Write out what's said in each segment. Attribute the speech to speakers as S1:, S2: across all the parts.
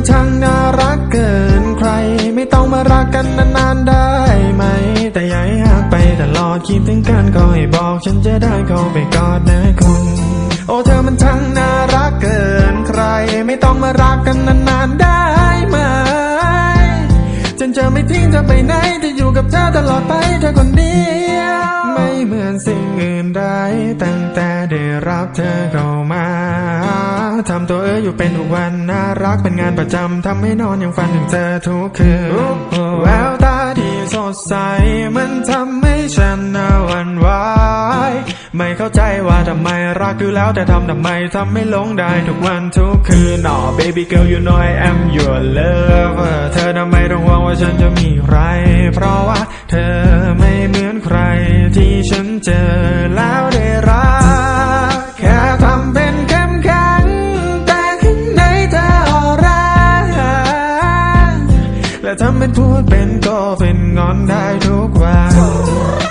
S1: มันช่างน่ารักเกินใคร ไม่ต้องมารักกันนานๆได้ไหม แต่ย่าใหากไปตลอดคิดถึงกันก็ให้บอกฉันจะได้เข้าไปกอดนะคุณ โอ้เธอมันช่างน่ารักเกินใคร ไม่ต้องมารักกันนานๆได้ไหมฉันจะไม่ทิ้งจะไปไหนจะอยู่กับเธอตลอดไปเธอคนเดียว ไม่เหมือนสิ่งอื่นใดตั้งแต่ได้รับเธอเข้า ตัวเอออยู่เป็นทุกวันน่ารักเป็นงานประจำทำให้นอนยังฝันถึงเธอทุกคืนแววตาที่สดใส มันทำให้ฉันน่าหวันไหวไม่เข้าใจว่าทำไมรักอยู่แล้วแต่ทำทำไมทำไม่หลงได้ทุกวันทุกคืนอ๋อ baby girl you know I am your lover เธอทำไมต้องห่วงว่าฉันจะมีใคร เพราะว่าเธอไม่เหมือนใครที่ฉันเจอ และทำเป็นพูดเป็นก็เป็นงอนได้ทุกวัน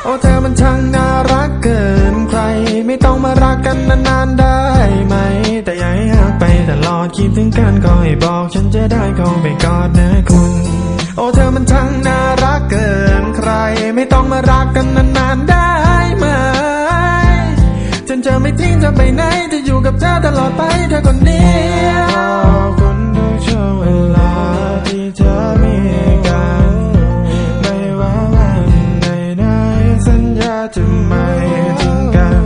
S1: โอ้เธอมันช่างน่ารักเกินใคร ไม่ต้องมารักกันนานๆได้ไหม แต่อย่าให้หักไปตลอดคิดถึงกันก็ให้บอกฉันจะได้เข้าไปกอดนะคุณ โอ้เธอมันช่างน่ารักเกินใคร ไม่ต้องมารักกันนานๆได้ไหมฉันจะไม่ทิ้งเธอไปไหนจะอยู่กับเธอตลอดไปเธอคนเดียว สัญญาจะไม่ทิ้งกัน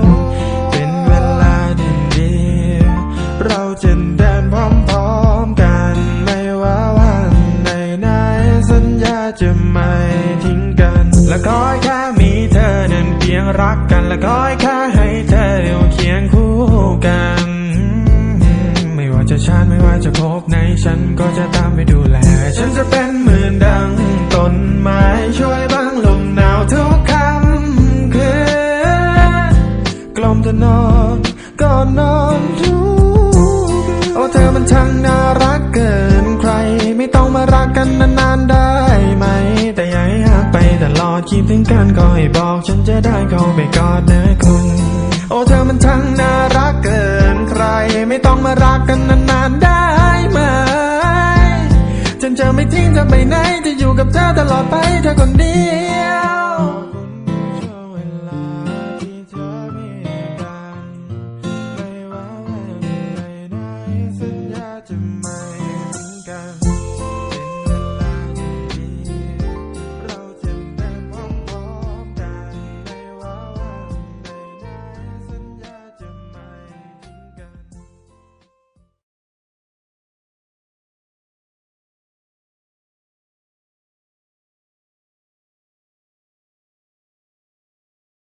S1: เป็นเวลาดีๆเราจะเดินพร้อมๆกัน ไม่ว่าวันไหนไหนสัญญาจะไม่ทิ้งกัน และขอแค่มีเธอนั้นเพียงรักกัน และขอแค่ให้เธออยู่เคียงคู่กัน ไม่ว่าจะชาติไม่ว่าจะพบไหนฉันก็จะ มเธอนอนก่อนนอนทุกคืนโอ้เธอมันช่างน่ารักเกินใคร ไม่ต้องมารักกันนานๆได้ไหม แต่อย่าให้หักไปตลอดคิดถึงกันก็ให้บอกฉันจะได้เข้าไปกอดนะคุณ โอ้เธอมันช่างน่ารักเกินใคร ไม่ต้องมารักกันนานๆได้ไหมฉันจะไม่ทิ้งเธอไปไหนจะอยู่กับเธอตลอดไปเธอคนดี